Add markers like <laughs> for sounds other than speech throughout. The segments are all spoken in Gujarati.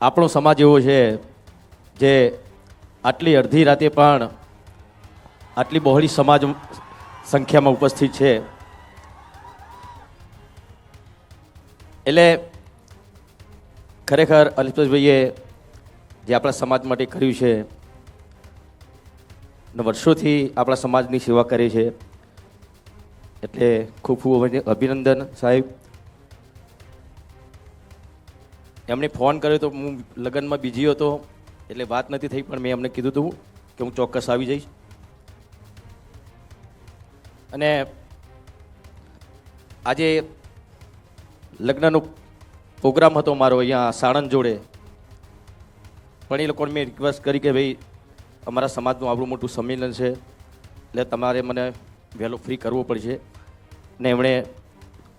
આપણો સમાજ એવો છે જે આટલી અડધી રાતે પણ આટલી બહોળી સમાજ સંખ્યામાં ઉપસ્થિત છે. એટલે ખરેખર અલ્પેશભાઈએ જે આપણા સમાજ માટે કર્યું છે ને વર્ષોથી આપણા સમાજની સેવા કરી છે. એટલે ખૂબ ખૂબ અભિનંદન સાહેબ. એમણે ફોન કર્યો તો હું લગ્નમાં બીજી હતો, એટલે વાત નથી થઈ, પણ મેં એમને કીધું હતું કે હું ચોક્કસ આવી જઈશ. અને આજે લગ્નનો પ્રોગ્રામ હતો મારો અહીંયા સાણંદ જોડે. પણ એ લોકોને મેં રિક્વેસ્ટ કરી કે ભાઈ, અમારા સમાજનું આવડું મોટું સંમેલન છે, એટલે તમારે મને વહેલો ફ્રી કરવો પડશે. ને એમણે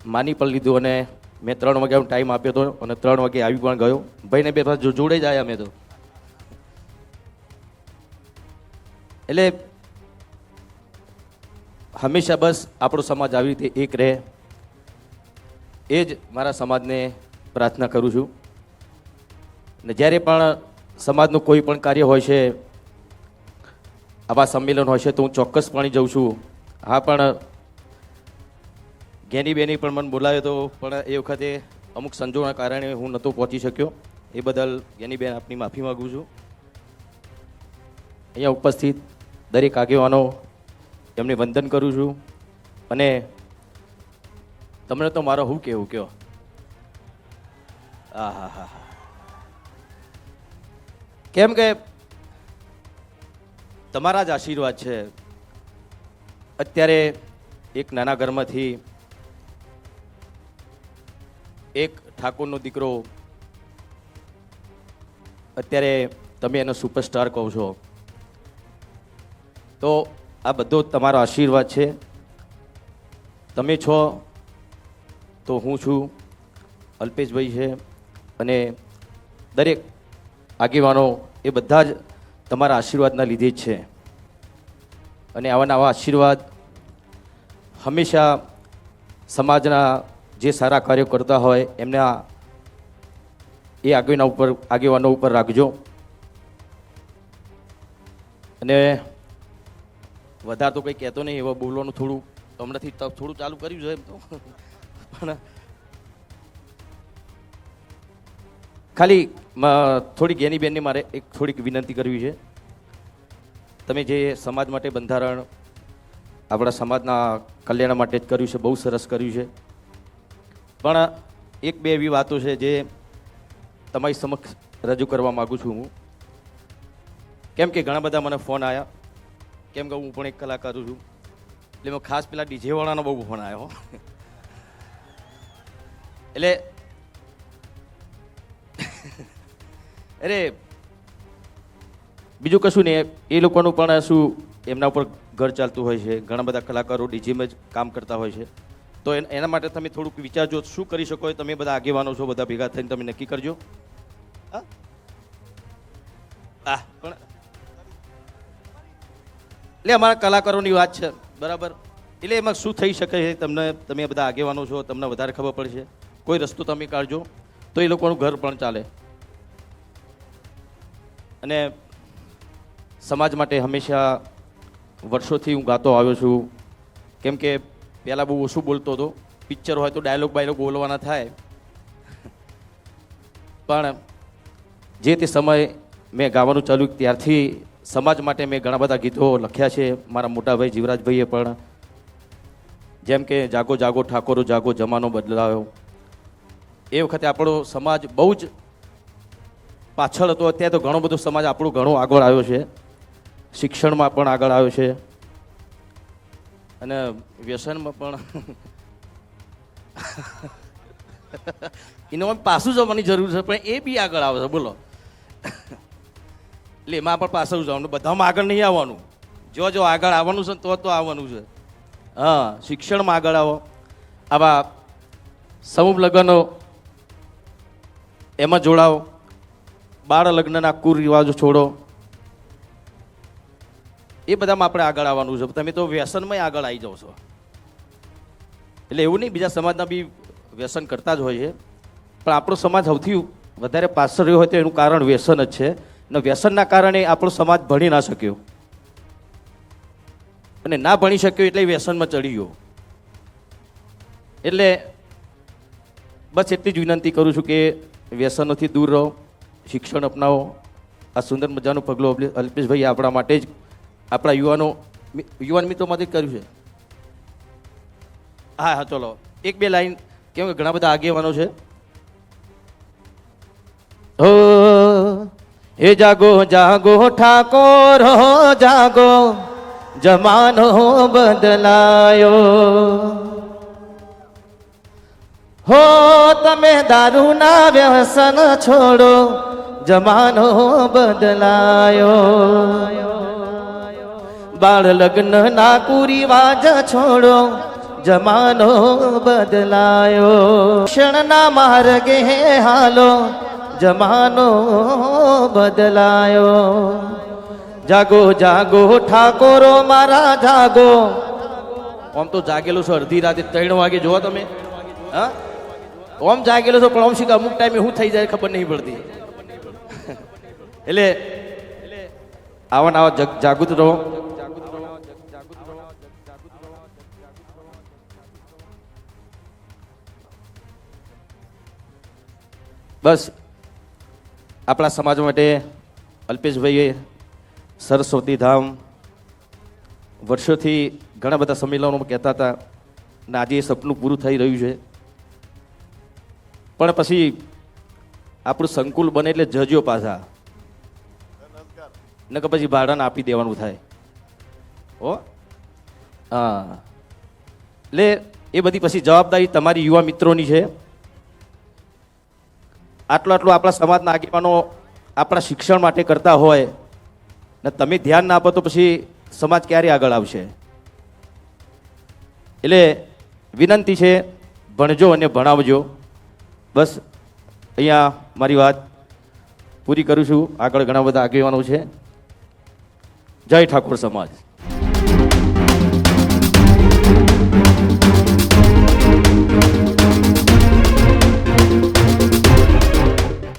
માની પણ લીધું અને મેં ત્રણ વાગ્યાનો ટાઈમ આપ્યો હતો અને ત્રણ વાગે આવી પણ ગયો. ભાઈને બે પાસે જોડે જ આવ્યા મેં તો. એટલે હંમેશા બસ આપણો સમાજ આવી રીતે એક રહે. એ જ મારા સમાજને પ્રાર્થના કરું છું. ને જ્યારે પણ સમાજનું કોઈ પણ કાર્ય હોય છે, આવા સંમેલન હોય છે, તો હું ચોક્કસપણે જઉં છું. હા, પણ જ્ઞાની બેની પણ મને બોલાવ્યો હતો પણ એ વખતે અમુક સંજોગના કારણે હું નહોતો પહોંચી શક્યો. એ બદલ જ્ઞાની બેન આપની માફી માગું છું. અહીંયા ઉપસ્થિત દરેક આગેવાનો એમને વંદન કરું છું. અને તમને તો મારો હું કેવું કયો? હા હા હા કેમ કે તમારા જ આશીર્વાદ છે. અત્યારે એક નાના ઘરમાંથી એક ઠાકોરનો દીકરો, અત્યારે તમે એનો સુપરસ્ટાર કહો છો. તો આ બધો તમારો આશીર્વાદ છે. તમે છો તો હું છું, અલ્પેશભાઈ છે અને દરેક આગેવાનો એ બધા જ તમારા આશીર્વાદના લીધે જ છે. અને આવા નવા આશીર્વાદ હંમેશા સમાજના જે સારા કાર્યો કરતા હોય, એમના એ આગેવાના ઉપર, આગેવાનો ઉપર રાખજો. અને વધારે તો કંઈ કહેતો નહીં, એવા બોલવાનું થોડું, હમણાંથી થોડું ચાલુ કર્યું છે એમ તો. <laughs> પણ, ખાલી થોડીક થોડી જ્ઞાની બેનની મારે એક થોડીક વિનંતી કરવી છે. તમે જે સમાજ માટે બંધારણ, આપણા સમાજના કલ્યાણ માટે જ કર્યું છે, બહુ સરસ કર્યું છે. પણ એક બે એવી વાતો છે જે તમારી સમક્ષ રજૂ કરવા માગું છું હું. કેમ કે ઘણા બધા મને ફોન આવ્યા કેમ કે હું પણ એક કલાકાર છું. એટલે મેં ખાસ પેલા ડીજેવાળાનો બહુ ફોન આવ્યો એટલે અરે બીજું કશું નહીં. એ લોકોનું પણ શું એમના ઉપર ઘર ચાલતું હોય છે. ઘણા બધા કલાકારો ડીજેમાં જ કામ કરતા હોય છે. તો એન- માટે તમે થોડુંક વિચારજો શું કરી શકો એ તમે બધા આગેવાનો છો, બધા ભેગા થઈને તમે નક્કી કરજો. હા, પણ એટલે અમારા કલાકારોની વાત છે, બરાબર? એટલે એમાં શું થઈ શકે છે તમને, તમે બધા આગેવાનો છો, તમને વધારે ખબર પડશે. કોઈ રસ્તો તમે કાઢજો, તો એ લોકોનું ઘર પણ ચાલે. અને સમાજ માટે હંમેશા વર્ષોથી હું ગાતો આવ્યો છું, કેમ કે પહેલાં બહુ ઓછું બોલતો હતો. પિક્ચર હોય તો ડાયલોગ બાયલોગ બોલવાના થાય. પણ જે તે સમયે મેં ગાવાનું ચાલુ ત્યારથી સમાજ માટે મેં ઘણા બધા ગીતો લખ્યા છે. મારા મોટાભાઈ જીવરાજભાઈએ પણ. જેમ કે જાગો જાગો, ઠાકોરો, જાગો, જમાનો બદલાયો. એ વખતે આપણો સમાજ બહુ જ પાછળ હતો. અત્યારે તો ઘણો બધો સમાજ આપણો ઘણો આગળ આવ્યો છે. શિક્ષણમાં પણ આગળ આવ્યો છે. અને વ્યસનમાં પણ એનો પાછું જવાની જરૂર છે, પણ એ બી આગળ આવે છે, બોલો. એટલે એમાં પણ પાછળ જવાનું, બધામાં આગળ નહીં આવવાનું. જો જો આગળ આવવાનું છે તો તો આવવાનું છે. હા, શિક્ષણમાં આગળ આવો. આવા સમૂહ લગ્નો એમાં જોડાઓ. બાળ લગ્નના કુરિવાજો છોડો. એ બધામાં આપણે આગળ આવવાનું છે. તમે તો વ્યસનમાં આગળ આવી જાઓ છો. એટલે એવું નહીં, બીજા સમાજના બી વ્યસન કરતા જ હોય છે પણ આપણો સમાજ સૌથી વધારે પાછળ રહ્યો હોય તો એનું કારણ વ્યસન જ છે. અને વ્યસનના કારણે આપણો સમાજ ભણી ના શક્યો. અને ના ભણી શક્યો એટલે વ્યસનમાં ચડી ગયો. એટલે બસ એટલી જ વિનંતી કરું છું કે વ્યસનોથી દૂર રહો, શિક્ષણ અપનાવો. આ સુંદર મજાનું પગલું અલ્પેશભાઈ આપણા માટે જ આપણા યુવાનો યુવાન મિત્રોમાંથી કર્યું છે. હા હા, ચલો. એક બે લાઈન, કેમ કે ઘણા બધા આગેવાનો છે. હો જાગો જાગો, ઠાકોર જાગો, જમાનો બદલાયો. હો, તમે દારૂના વ્યસન છોડો, જમાનો બદલાયો. બાળ લગ્ન ના કુરિવાજ છોડો, જમાનો બદલાયો. ક્ષણના માર્ગે હાલો, જમાનો બદલાયો. જાગો જાગો, ઠાકોરો મારા જાગો. આમ તો જાગેલો છો અડધી રાતે ત્રણ વાગે જોવો તમે. હા? ઓમ જાગેલો છો, પણ ઓમ શીખ અમુક ટાઈમે શું થઈ જાય ખબર નહીં પડતી. <laughs> એટલે આવા આવા જગ- જાગૃત રહો. બસ, આપણા સમાજ માટે અલ્પેશભાઈએ સરસ્વતી ધામ વર્ષોથી ઘણા બધા સંમેલનો કહેતા હતા અને આજે એ સપનું પૂરું થઈ રહ્યું છે. પણ પછી આપણું સંકુલ બને એટલે જજો પાછા. ન કે પછી ભાડાને આપી દેવાનું થાય. હો? હા. એટલે એ બધી પછી જવાબદારી તમારી યુવા મિત્રોની છે. આટલું આટલું આપણા સમાજના આગેવાનો આપણા શિક્ષણ માટે કરતા હોય ને તમે ધ્યાન ના આપો તો પછી સમાજ ક્યારે આગળ આવશે? એટલે વિનંતી છે, ભણજો અને ભણાવજો. બસ, અહીંયા મારી વાત પૂરી કરું છું. આગળ ઘણા બધા આગેવાનો છે. જય ઠાકોર સમાજ.